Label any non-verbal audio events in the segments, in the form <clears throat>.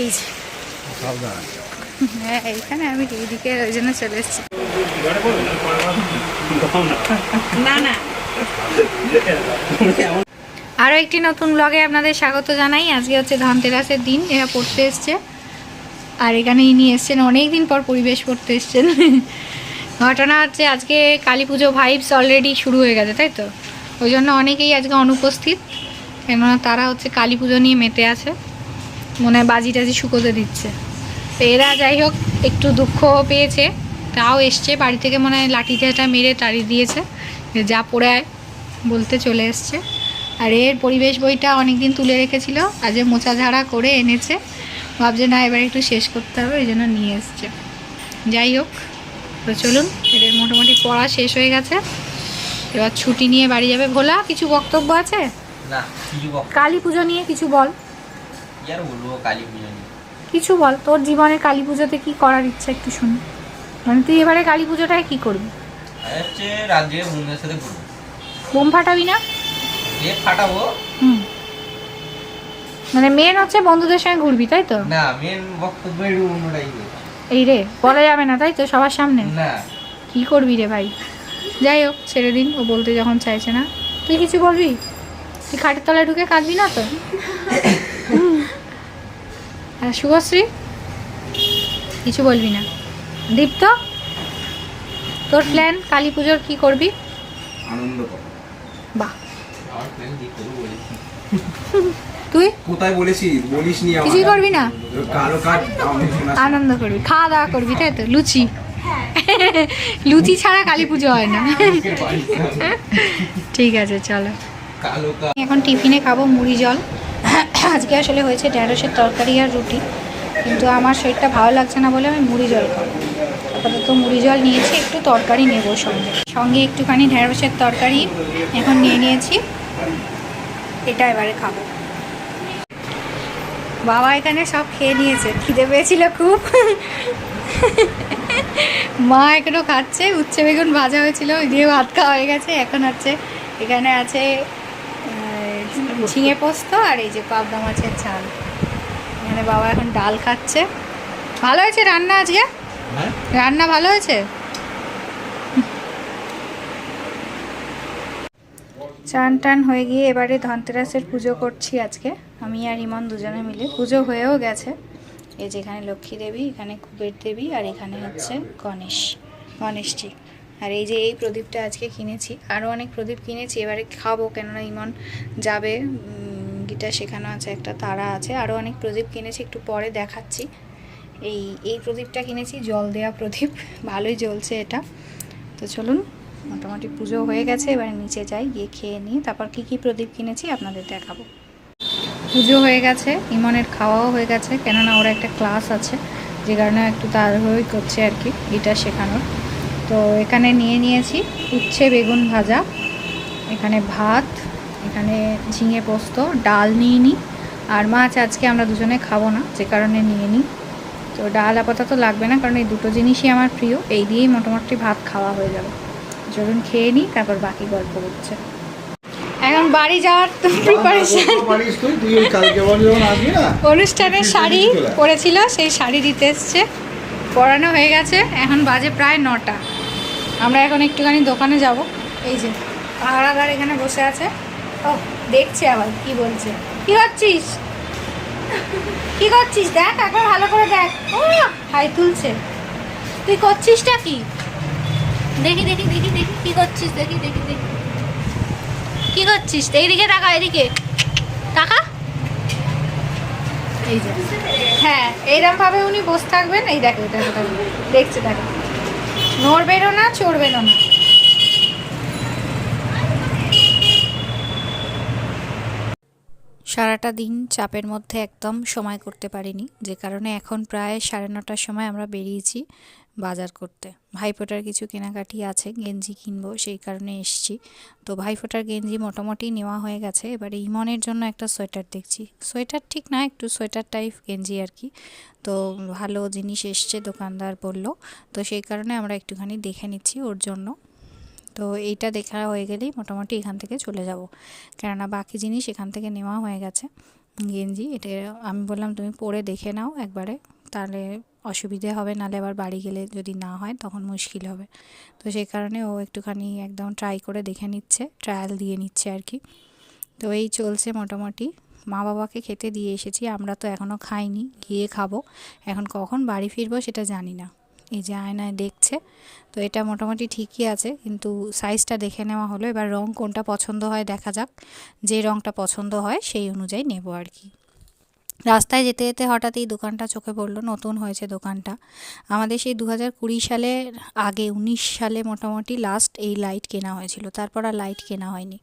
এই যে। হ্যাঁ এইখানে আমি এইদিকে ওই জন্য চলে এসেছি। না না। আরও একটি নতুন ব্লগে আপনাদের স্বাগত জানাই। আজকে হচ্ছে ধনতেরাসের দিন এরা পড়তে এসছে। আর এখানে ইনি এসছেন অনেক দিন পর পরিবেশ পড়তে এসছেন। ঘটনা হচ্ছে আজকে কালী পুজো ভাইবস অলরেডি শুরু হয়ে গেছে তাই তো? ওই জন্য অনেকেই আজকে অনুপস্থিত। কেননা তারা হচ্ছে কালী পুজো নিয়ে মেতে আছে। মনে হয় বাজি টাজি শুকোতে দিচ্ছে। তো এরা যাই হোক একটু দুঃখ পেয়েছে তাও এসছে। বাড়ি থেকে মনে হয় লাঠি চাটা মেরে তাড়িয়ে দিয়েছে যে যা পড়ে আয় বলতে চলে এসছে। আর এর পরিবেশ বইটা অনেকদিন তুলে রেখেছিল আজ মোচা ঝাড়া করে এনেছে ভাবছে না এবার একটু শেষ করতে হবে এই জন্য নিয়ে এসছে। যাই হোক তো চলুন এদের মোটামুটি পড়া শেষ হয়ে গেছে। এবার ছুটি নিয়ে বাড়ি যাবে ভোলা কিছু বক্তব্য আছে? কালী পুজো নিয়ে কিছু বল। আর বলব কালী পুজো নিয়ে। কিছু বল তোর জীবনে কালী পুজোতে কি করার ইচ্ছা একটু শুনি। মানে তুই এবারে কালী পুজোটায় কি করবি? হচ্ছে রাজ্যে বন্ধুদের সাথে ঘুরবো। বোম ফাটাবি না? এ ফাটাবো। হুম। মানে মেন হচ্ছে বন্ধুদের সঙ্গে ঘুরবি তাই তো? না মেন বক্তব্য একটু অন্য টাইপের এই রে বলা যাবে না তাই তো সবার সামনে? না। কি করবি রে ভাই? যাই হোক ছেড়ে দিন ও বলতে যখন চাইছে না। তুই কিছু বলবি? তুই খাটের তলায় ঢুকে কাঁদবি না তো? শুভশ্রী। কিছু বলবি না। দীপ্ত তোর প্ল্যান কালী পুজোর কি করবি? আনন্দ বাহ। তুই? কোথায় বলেছিস? বলিস নি আমার কিছুই করবি না? কালো কাজ আনন্দ করবি। খাওয়া দাওয়া করবি তাই তো? লুচি। লুচি ছাড়া কালী পুজো হয় না। ঠিক আছে চলো। এখন টিফিনে খাব মুড়ি জল। আজকে আসলে হয়েছে ঢ্যাঁড়সের তরকারি আর রুটি। কিন্তু আমার শরীরটা ভালো লাগছে না বলে আমি মুড়ি জল খাব। আপাতত মুড়ি জল নিয়েছি, একটু তরকারি নেব সঙ্গে। সঙ্গে একটুখানি ঢ্যাঁড়সের তরকারি এখন নিয়ে নিয়েছি, এটা এবারে খাব। বাবা এখানে সব খেয়ে নিয়েছে, খিদে পেয়েছিল খুব। মা এখনও খাচ্ছে, উচ্ছে বেগুন ভাজা হয়েছিল দিয়ে ভাত খাওয়া হয়ে গেছে, এখন হচ্ছে এখানে আছে ঝিঙে পোস্ত আর এই যে পাবদা মাছের ঝাল। মানে বাবা এখন ডাল খাচ্ছে। ভালো হয়েছে রান্না আজকে? হ্যাঁ। রান্না ভালো হয়েছে? চান টান হয়ে গিয়ে এবারে ধনতেরাসের পুজো করছি আজকে। আমি আর ইমন দুজনে মিলে। পুজো হয়েও গেছে। এই যেখানে লক্ষ্মী দেবী এখানে কুবের দেবী আর এখানে হচ্ছে গণেশ। গণেশজি। আর এই যে এই প্রদীপটা আজকে কিনেছি আরও অনেক প্রদীপ কিনেছি, এবারে খাব, কেননা ইমন যাবে গিটার শেখানো আছে, একটা তারা আছে আরও অনেক প্রদীপ কিনেছি, একটু পরে দেখাচ্ছি। এই এই প্রদীপটা কিনেছি, জল দেওয়া প্রদীপ, ভালোই জ্বলছে এটা। তো চলুন, মোটামুটি পুজো হয়ে গেছে, এবারে নিচে যাই, গিয়ে খেয়ে নিই, তারপর কি কি প্রদীপ কিনেছি আপনাদের দেখাবো। পুজো হয়ে গেছে, ইমনের খাওয়াও হয়ে গেছে, কেননা ওরা একটা ক্লাস আছে, যে কারণে একটু তাড়াহুড়োই করছে আর কি, গিটার শেখানোর। তো এখানে নিয়ে নিয়েছি উচ্ছে বেগুন ভাজা এখানে ভাত এখানে ঝিঙে পোস্ত ডাল নিয়ে নিই। আর মাছ আজকে আমরা দুজনে খাব না যে কারণে নিয়ে নিই। তো ডাল আপাতত লাগবে না কারণ এই দুটো জিনিসই আমার প্রিয়। এই দিয়েই মোটামুটি ভাত খাওয়া হয়ে যাবে। চলুন খেয়ে নিই তারপর বাকি গল্প হচ্ছে। এখন বাড়ি যাওয়ার তো প্রিপারেশন অনুষ্ঠানের শাড়ি পরেছিল সেই শাড়ি দিতে এসছে। পরানো হয়ে গেছে এখন বাজে প্রায় নটা। আমরা এখন একটুখানি দোকানে যাব। এই যে, পাহারাদার এখানে বসে আছে। ও দেখছে আবার কি বলছে। কি করছিস? কি করছিস? দেখ একবার ভালো করে দেখ। ও হাই তুলছে। তুই করছিসটা কি? দেখি দেখি দেখি দেখি, কি করছিস? দেখি দেখি দেখি। কি করছিস? এইদিকে টাকা এদিকে টাকা? এই যে। হ্যাঁ এইরকম ভাবে উনি বসে থাকবেন। এই দেখো দেখো দেখছে, দেখো। নড়বেনও না চড়বেনও না। সারাটা দিন চাপের মধ্যে একদম সময় করতে পারিনি, যে কারণে এখন প্রায় সাড়ে নটার সময় আমরা বেরিয়েছি। বাজার করতে। ভাইফোঁটার কিছু কেনাকাটি আছে, গেঞ্জি কিনবো, সেই কারণে এসছি। তো ভাইফোঁটার গেঞ্জি মোটামুটি নেওয়া হয়ে গেছে। এবারে ইমনের জন্য একটা সোয়েটার দেখছি। সোয়েটার ঠিক না, একটু সোয়েটার টাইপ গেঞ্জি আর কি। তো ভালো জিনিস এসছে, দোকানদার বলল। তো সেই কারণে আমরা একটুখানি দেখে নিচ্ছি ওর জন্য। তো এইটা দেখা হয়ে গেলেই মোটামুটি এখান থেকে চলে যাব। কেননা বাকি জিনিস এখান থেকে নেওয়া হয়ে গেছে। গেঞ্জি, এটা আমি বললাম তুমি পরে দেখে নাও একবারে। তাহলে অসুবিধে হবে নাহলে আবার বাড়ি গেলে যদি না হয় তখন মুশকিল হবে। তো সেই কারণে ও একটুখানি একদম ট্রাই করে দেখে নিচ্ছে ট্রায়াল দিয়ে নিচ্ছে আর কি তো এই চলছে মোটামুটি। মা বাবাকে খেতে দিয়ে এসেছি, আমরা তো এখনও খাইনি, গিয়ে খাব। এখন কখন বাড়ি ফিরবো সেটা জানি না। এই যে আয়নায় দেখছে, তো এটা মোটামুটি ঠিকই আছে, কিন্তু সাইজটা দেখে নেওয়া হলো। এবার রং কোনটা পছন্দ হয় দেখা যাক। যে রংটা পছন্দ হয় সেই অনুযায়ী নেব আর কি রাস্তায় যেতে যেতে হঠাৎ এই দোকানটা চোখে পড়ল, নতুন হয়েছে দোকানটা। আমাদের সেই দু হাজার কুড়ি সালের আগে, উনিশ সালে মোটামুটি লাস্ট এই লাইট কেনা হয়েছিল, তারপর আর লাইট কেনা হয়নি।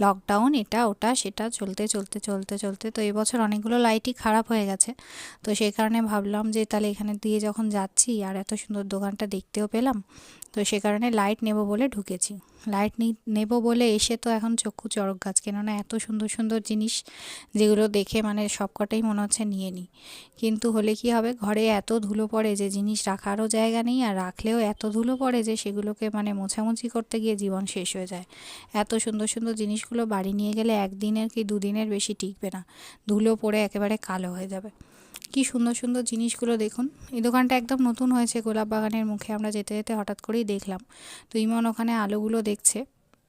লকডাউন এটা, ওটা, সেটা, চলতে চলতে চলতে চলতে, তো এবছর অনেকগুলো লাইটই খারাপ হয়ে গেছে। তো সেই কারণে ভাবলাম যে তাহলে এখানে দিয়ে যখন যাচ্ছি, আর এত সুন্দর দোকানটা দেখতেও পেলাম তো সে কারণে লাইট নেব বলে ঢুকেছি। লাইট নেব বলে এসে তো এখন চক্ষু চড়ক গাছ, কেননা এত সুন্দর সুন্দর জিনিস যেগুলো দেখে মানে সবকটাই মনে হচ্ছে নিয়ে নিই কিন্তু হলে কি হবে, ঘরে এত ধুলো পড়ে যে জিনিস রাখারও জায়গা নেই, আর রাখলেও এত ধুলো পড়ে যে সেগুলোকে মানে মোছামুছি করতে গিয়ে জীবন শেষ হয়ে যায়। এত সুন্দর সুন্দর জিনিসগুলো বাড়ি নিয়ে গেলে একদিনের কি দুদিনের বেশি টিকবে না। ধুলো পড়ে একেবারে কালো হয়ে যাবে। কি সুন্দর সুন্দর জিনিসগুলো দেখুন। এই দোকানটা একদম নতুন হয়েছে গোলাপ বাগানের মুখে, আমরা যেতে যেতে হঠাৎ করেই দেখলাম। তো ইমন ওখানে আলোগুলো দেখছে।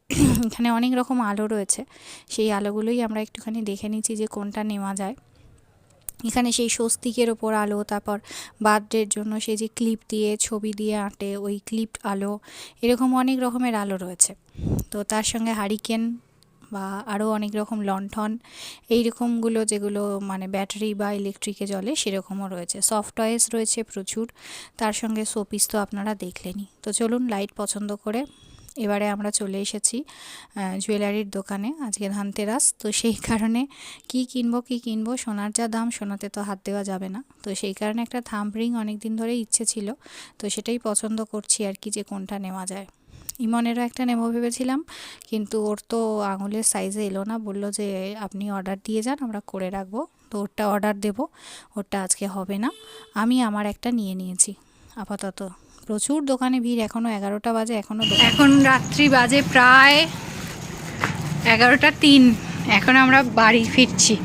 <clears throat> এখানে অনেক রকম আলো রয়েছে। সেই আলোগুলোই আমরা একটুখানি দেখে নিচ্ছি যে কোনটা নেওয়া যায়। এখানে সেই স্বস্তিকের ওপর আলো, তারপর বার্থডের জন্য সেই যে ক্লিপ দিয়ে, ছবি দিয়ে আঁটে ওই ক্লিপ আলো, এরকম অনেক রকমের আলো রয়েছে। তো তার সঙ্গে হারিকেন বা আরও অনেক রকম লণ্ঠন, এই রকমগুলো যেগুলো মানে ব্যাটারি বা ইলেকট্রিকে জলে সেরকমও রয়েছে। সফট টয়েস রয়েছে প্রচুর, তার সঙ্গে শোপিস তো আপনারা দেখলেনই। তো চলুন লাইট পছন্দ করে এবারে আমরা চলে এসেছি জুয়েলারির দোকানে, আজকে ধানতেরাস। তো সেই কারণে কি কিনবো কি কিনবো, সোনার যা দাম, সোনাতে তো হাত দেওয়া যাবে না। তো সেই কারণে একটা থাম্প রিং অনেক দিন ধরে ইচ্ছে ছিল, তো সেটাই পছন্দ করছি আর কি যে কোনটা নেওয়া যায়। ইমনেরও একটা নেব ভেবেছিলাম, কিন্তু ওর তো আঙুলের সাইজে এলো না, বলল যে আপনি অর্ডার দিয়ে যান, আমরা করে রাখব। তো ওরটা অর্ডার দেব, ওরটা আজকে হবে না। আমি আমার একটা নিয়ে নিয়েছি, আপাতত। প্রচুর দোকানে ভিড় এখনও এগারোটা বাজে এখনও এখন রাত্রি বাজে প্রায় এগারোটা তিন, এখন আমরা বাড়ি ফিরছি।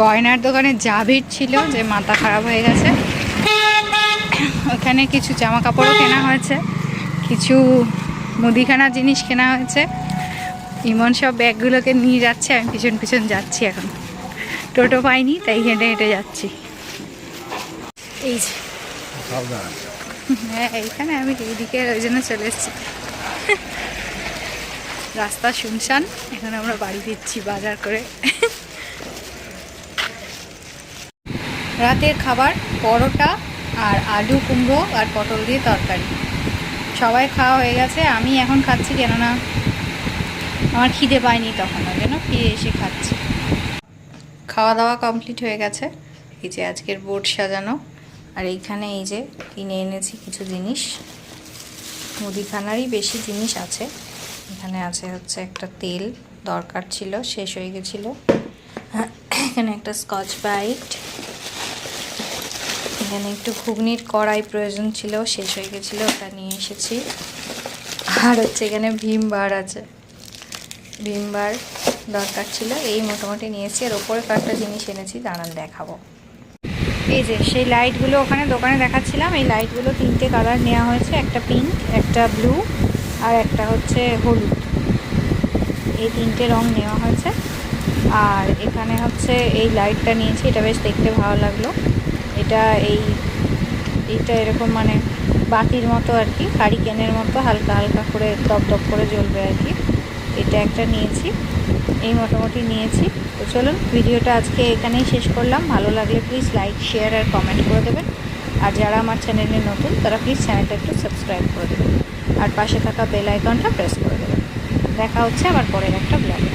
গয়নার দোকানে যা ভিড় ছিল যে মাথা খারাপ হয়ে গেছে। ওখানে কিছু জামা কাপড়ও কেনা হয়েছে। কিছু মুদিখানার জিনিস কেনা হয়েছে। ইমন সব ব্যাগগুলোকে নিয়ে যাচ্ছে আমি পিছন পিছন যাচ্ছি এখন। টোটো পাইনি তাই হেঁটে হেঁটে যাচ্ছি। এই যে। হ্যাঁ এইখানে আমি এইদিকে ওই জন্য চলে এসেছি। রাস্তা শুনশান এখন আমরা বাড়ি দিচ্ছি বাজার করে। রাতের খাবার পরোটা আর আলু কুমড়ো আর পটল দিয়ে তরকারি। সবাই খাওয়া হয়ে গেছে, আমি এখন খাচ্ছি কেননা আমার খিদে পায়নি তখন ওই জন্য ফিরে এসে খাচ্ছি। খাওয়া দাওয়া কমপ্লিট হয়ে গেছে, এই যে আজকের বোর্ড সাজানো, আর এইখানে এই যে কিনে এনেছি কিছু জিনিস। মুদিখানারই বেশি জিনিস আছে, এখানে আছে হচ্ছে একটা তেল দরকার ছিল, শেষ হয়ে গেছিল। এখানে একটা স্কচ ব্রাইট এখানে একটু ঘুগনির কড়াই প্রয়োজন ছিল, শেষ হয়ে গেছিল, ওটা নিয়ে এসেছি। আর হচ্ছে এখানে ভীম বার আছে। ভীম বার দরকার ছিল, এই মোটামুটি নিয়েছি আর ওপরে কয়েকটা জিনিস এনেছি, দাঁড়ান দেখাবো। এই যে, সেই লাইটগুলো ওখানে দোকানে দেখাচ্ছিলাম। এই লাইটগুলো তিনটে কালার নেওয়া হয়েছে, একটা পিঙ্ক, একটা ব্লু আর একটা হচ্ছে হলুদ। এই তিনটে রং নেওয়া হয়েছে। আর এখানে হচ্ছে এই লাইটটা নিয়েছি, এটা বেশ দেখতে ভালো লাগল। এটা এই, এইটা এরকম মানে বাতির মতো আর কি, হারিকেনের মতো হালকা হালকা করে দপ দপ করে জ্বলবে আর কি। এটা একটা নিয়েছি, এই মোটামুটি নিয়েছি। তো চলুন ভিডিওটা আজকে এখানেই শেষ করলাম। ভালো লাগলে প্লিজ লাইক শেয়ার আর কমেন্ট করে দেবেন। আর যারা আমার চ্যানেলে নতুন, তারা প্লিজ চ্যানেলটা একটু সাবস্ক্রাইব করে দেবেন। আর পাশে থাকা বেল আইকনটা প্রেস করে দেবেন। দেখা হচ্ছে আবার পরের একটা ব্লগে